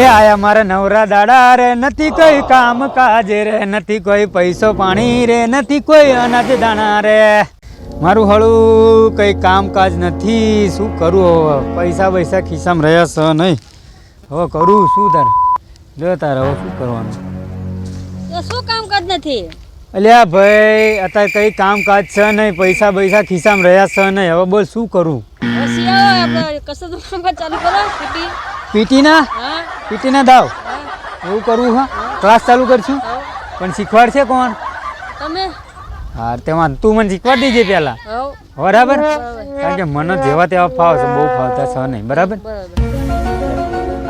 એ આયા મારા નવરા દાડા રે નથી કોઈ કામ કાજ રે નથી કોઈ પૈસો પાણી રે નથી કોઈ અનાજ દાણા રે. મારું હળું કઈ કામકાજ નથી શું કરું હવે? પૈસા પૈસા ખિસ્સામાં રહ્યા છે નહીં. હવે કરું શું તાર? જો તારે હવે શું કરવાનું? શું કામકાજ નથી? અલ્યા ભાઈ અત્યારે કઈ કામકાજ છે નહીં પૈસા પૈસા ખિસ્સામાં રહ્યા છે નહીં. હવે બોલ શું કરું? કશું કામકાજ ચાલુ કરો પીટીના? પીટીના દાવ. એવું કરવું હા? ક્લાસ ચાલુ કરશું? પણ શીખવાડશે કોણ? તમે? હા તેમાં તું મને શીખવાડી દેજે પહેલા. બરાબર. કારણ કે મને જેવા તેવા ફાવ છે બહુ ફાવતા છે નહીં. બરાબર?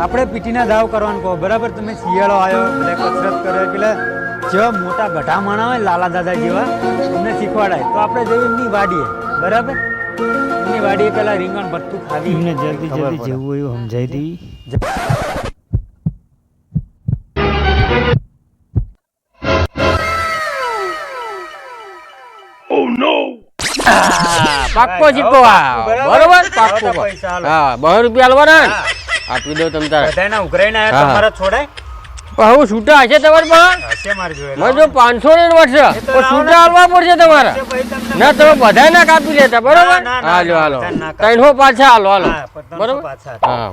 આપણે પીટીના દાવ કરવાનું કહો. બરાબર? તમે શિયાળો આવ્યો એટલે કસરત કરે પેલા જેવા મોટા ગઢા માણા હોય લાલા દાદા જેવા એમને શીખવાડાય. તો આપણે જેવી એમની વાડીએ. બરાબર? એમની વાડીએ પેલા રીંગણ ભટ્ટું ખાવી. એમને જલ્દી જલ્દી જેવું એવું સમજાઈ દેવી પાક્કો સિક્કો આ. બરોબર? પાક્કો. હા બસો રૂપિયા આલવાના ને? આપી દો તમ તારે. બધાયના ઉઘરાઈને આવ્યા હા. તમારા છોડાય પણ હું છૂટા હશે તમારે પણ? હશે મને જો પાંચસો ને વર્ષે તો પણ છૂટા આલવા પડશે તમારે. ભાઈ. ના તમે બધા ના કાપી લેતા બરોબર? હાલો હાલો. ત્રણસો પાછા હાલો હાલો. બરોબર? પાછા. હા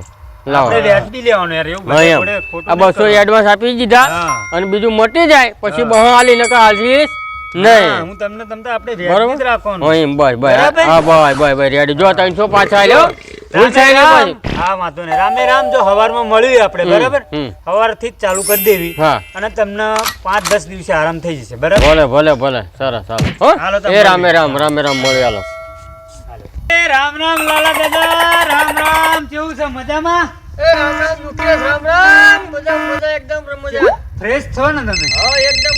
બસો. એડવાન્સ આપી દીધા અને બીજું મટી જાય પછી બહુ હાલી નકા હાલશીશ નહીં. હું તમને તમને આપણે વ્યાજબી જ બરોબર રાખવાનું. હા એમ બસ બસ. બરાબર? હા ભાઈ બસ રેડી જો ત્રણસો પાછા આલ્યો. ભૂલ રામે થાય રામ. નહીં પછી હા વાંધો નહીં. રામે રામ જો હવારમાં મળ્યું આપણે બરાબર? હમ. હવારથી જ ચાલુ કરી દેવી હા. અને તમને પાંચ દસ દિવસે આરામ થઈ જશે બરાબર? ભલે ભલે ભલે. સરસ ચાલો હો? હાલો તો એ રામે રામ રામે રામ મળી હાલો. એ રામ રામ લાલા દાદા રામ રામ. કેવું છે મજામાં? એ રામ રામ મુકેશ રામ રામ. બધા મજા એકદમ મજા ફ્રેશ છો ને તમે? હા એકદમ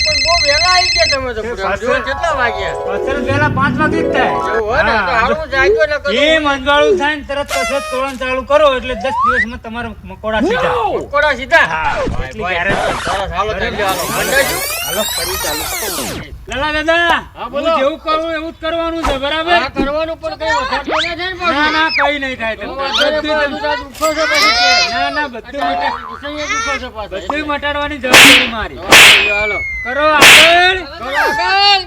આવી ગયા તમે તો કેટલા વાગ્યા? કસરત પહેલા પાંચ વાગે જ થાય. એવું હોય ને તો હારું જાગ્યો ને કશું. એ મંગળું થાય ને તરત કસરત તોડવાનું ચાલુ કરો એટલે દસ દિવસમાં તમારા મકોડા સીધા. મકોડા સીધા? હા, ભાઈ, એટલી ભાઈ, guarantee. સરસ, હાલો થઈ હાલો. મંડાઈશું? હાલો કરી ચાલુ. લાલા દાદા હા. જેવું કરું એવું જ કરવાનું છે બરાબર આ કરવાનું પણ કઈ વખત ના થાય ને ના ના કઈ નહીં થાય બધું બધું દુખો છે પછી ના ના બધું મટા- વિષય દુખો છે પાછો. બધું મટાડવાની જવાબદારી મારી હાલો, હાલો. કરો આગળ કરો આગળ.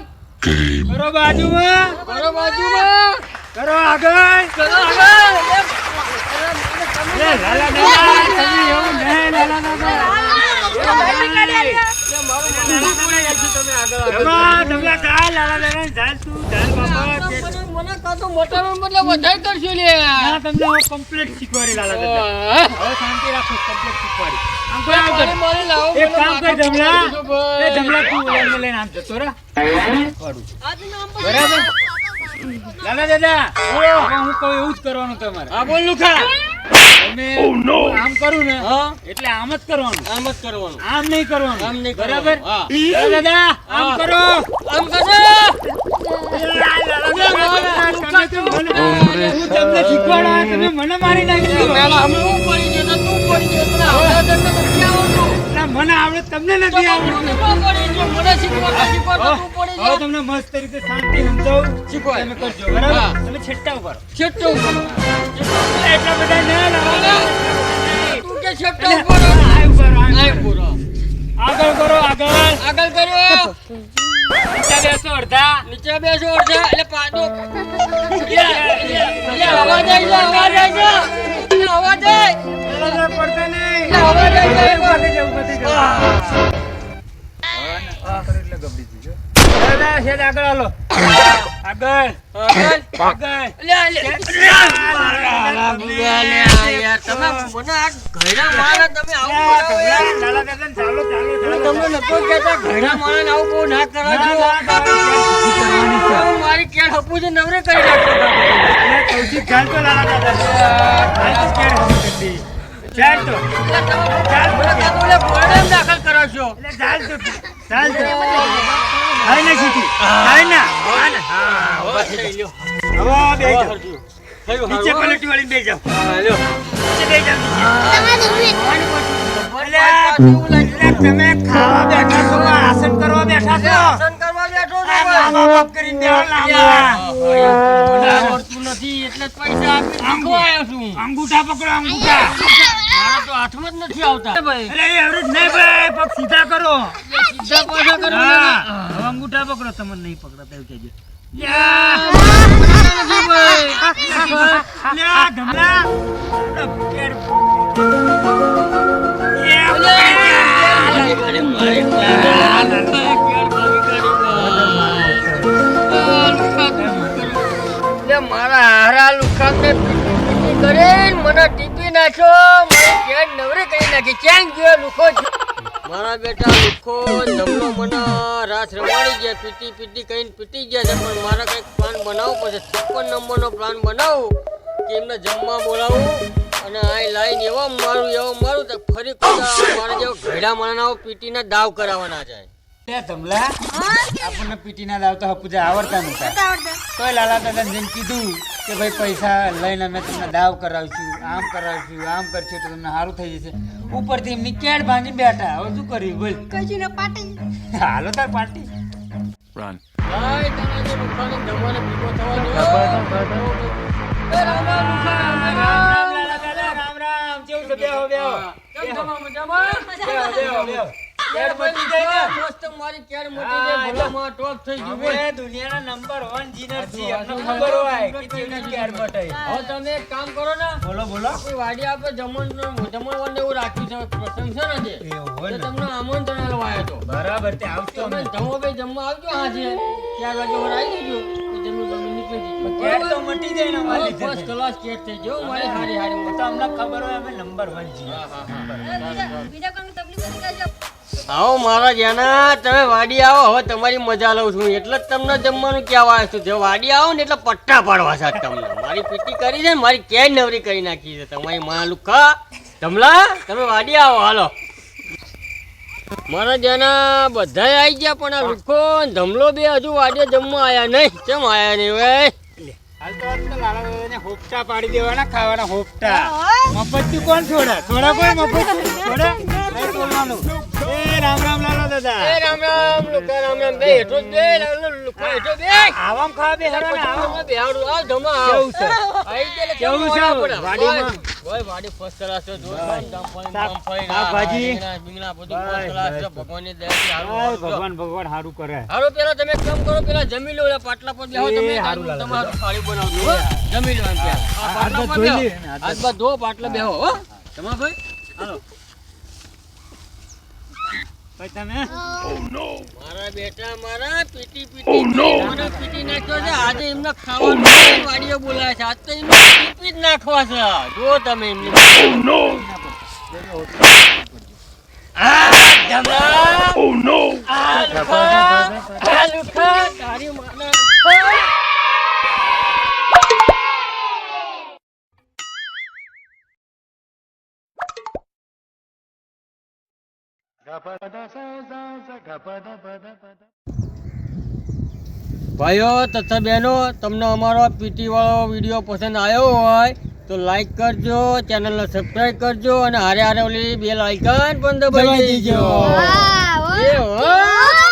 કરો બાજુમાં કરો બાજુમાં. કરો આગળ કરો આગળ. લે, લાલા દાદા તમે એવું નહીં લાલા દાદા ચાલ, દાદા, હું કહું એવું જ કરવાનું તમારે. હા, બોલ લુખા. કરું ને એટલે આમ જ કરવાનું. આમ જ કરવાનું. આમ નહીં કરવાનું. આમ નહીં બરાબર? દાદા આમ કરો. આમ હું તમને તમે મને મારી નાખી નથી આવડતું. ના, મને આવડે તમને નથી આવડતું. મસ્ત રીતે શાંતિ સમજાવું. શીખવાડ. તમે કરજો બરાબર? તમે છેટ્ટા ઉપર છેટ્ટો ઉપર. એટલા બધા ના લાવો. કે શબ્દ ઉપર. આગળ કરો આગળ આગળ કરો નીચે બેસો અડધા નીચે બેસો અડધા એટલે એટલે અવાજ આવી જાય અવાજ આવી જાય અવાજ આવે પડતા નહીં. અવાજ આવી જાય એટલે ગબડી. દાદા, આગળ હાલો. આગળ આગળ આગળ મારા કેળ હપુ છે નવરે કરી નાખતો ચાલ તો ચાલ દાખલ કરો છો ચાલ તો. ચાલ તો. હાય ને. શીખી. હાય ના. હવે બેહી જાઓ. નીચે પલટી વાળી બે જાવ નીચે તમે ખાવા બેઠા છો આસન કરવા બેઠા છો? આસન કરવા બેઠો છું કરીને દેવા લાંબા. શીખવાયો છું. અંગૂઠા પકડો અંગૂઠા. મારા તો હાથમાં જ નથી આવતા. ભાઈ. એટલે એ નહીં ભાઈ પગ સીધા કરો. સીધા પાછા કરો. હા. અંગૂઠા પકડો તમને નહીં પકડતા એવું કહેજો. લ્યા, નથી ભાઈ લ્યા, ધમલા. અરે, કેર. એ પકડી જા. એટલે મારા હારા લુખામને પીટી પીટી કરીને મને ટીપી નાખ્યો. મારી ચેન નવરી કરી નાખી. ચેન જોયો લુખો મારા બેટા લુખો જમલો મને રાત રમાડી ગયા પીટી પીટી કરીને પીટી ગયા છે. પણ મારા કંઈક પ્લાન બનાવવો પડશે. છપ્પન નંબરનો પ્લાન બનાવું કે એમને જમવા બોલાવું અને આ લાઈન એવા મારું એવા મારું તો ફરી કોઈ મારા જેવો ઘેડા માણાઓ પીટીના દાવ કરાવવાના જાય. લે ધમલા આપણને પીટી ના દાવ તો હપુજા આવડતા નતા કોઈ લાલા દાદા જેમ કીધું કે ભાઈ પૈસા લઈને અમે તમને દાવ કરાવશું આમ કરાવશું આમ કરશું તો તમને સારું થઈ જશે. ઉપરથી એમની કેડ ભાંગી બેઠા. હવે શું કર્યું? બોલ. કજીને પાટી. હાલો તાર પાર્ટી રન ભાઈ તારા જે લુખાને જમવાને ભીગો થવા દો. રામ રામ રામ રામ. રામ. રામ રામ કેવું છે બેહો બેહો. કેમ જમા મજામાં? બેહો બેહો બેહો. કેડ કેડ જાય ને? મસ્ત મારી કેડ મોટી છે, ભલામાં ટોપ થઈ ગયું બોલ. દુનિયાના નંબર વન જીનર છીએ. અમને ખબર હોય કે કેવી કેડ બટાઈ હવે તમે એક કામ કરો ને બોલો બોલો. કોઈ વાડી આપણે જમણ જમણવારને એવું રાખ્યું છે પ્રસંગ છે ને જે એવું હોય તે ને. તમને આમંત્રણ બરાબર તે આવશો અમે. જમો ભાઈ જમવા આવજો હાજે ચાર વાગે ઓર આવી જજો. તો જમી નીકળી કેડ તો મટી જાય ને અમારી ફર્સ્ટ ક્લાસ કેટ થઈ ગયો. મારી હારી હારી તો અમને ખબર હોય અમે નંબર વન છીએ. બીજા કોઈ તકલીફ નથી? કરજો આવો મારા જેના તમે વાડી આવો. હવે તમારી મજા લઉં છું. એટલે જ તમને જમવાનું કહેવા આવ્યો છું. જો વાડી આવો ને એટલે પટ્ટા પાડવા છે તમને. મારી પીટી કરી છે મારી કેન નવરી કરી નાખી છે. તમારી માં લુખા. ધમલા તમે વાડી આવો હાલો. મારા જેના બધા આવી ગયા પણ આ લુખો ધમલો બે હજુ વાડીએ જમવા આવ્યા નહીં. કેમ આયા નહીં વે હાલ તો આજકાલ લાલા હોપટા પાડી દેવાના ખાવાના હોપટા. મફત કોણ છોડે? છોડે કોઈ મફત છોડે? રામ રામ લાલા દાદા એ રામ રામ લુકા રામ રામ બે હેઠો બે લાલો લુકા હેઠો બે આવામ ખાવા બે પછી આવો તમે બેહાડું આ ધમા કેવું છે આઈ ગયા કેવું છે? વાડીમાં? ઓય, વાડી ફર્સ્ટ ક્લાસ છે. જામફળી, શાક- જામફળી, શાકભાજી? રીંગણા, બીંગણા બધું ફર્સ્ટ ક્લાસ છે. ભગવાનની દયાથી હારું. ભગવાન ભગવાન હારું કરે હારું, પેલા તમે કામ કરો પેલા જમી લો પાટલા પર બેહો તમે હારું લાગે. તમારું થાળી બનાવજો જમી લો એમ. આ પાટલા પર બેહો. હાથ હાથ ધો પાટલા બેહો હો તમારા ભાઈ હાલો ભાઈ તમે? મારા બેટા મારા પીટી પીટી મને પીટી નાખ્યો છે. આજે એમને ખાવાનું છે, વાડીએ છે. આજ તો એમને પીટી જ નાખવા છે. જો તમે એમની આ જમા Oh no! આ લુખા આ લુખા તારી માના ભાઈઓ તથા બહેનો તમને અમારો પીટી વાળો વીડિયો પસંદ આવ્યો હોય તો લાઈક કરજો ચેનલને સબસ્ક્રાઇબ કરજો અને હારે હારે ઓલી બેલ આઇકન પણ દબાવી દેજો. એ હો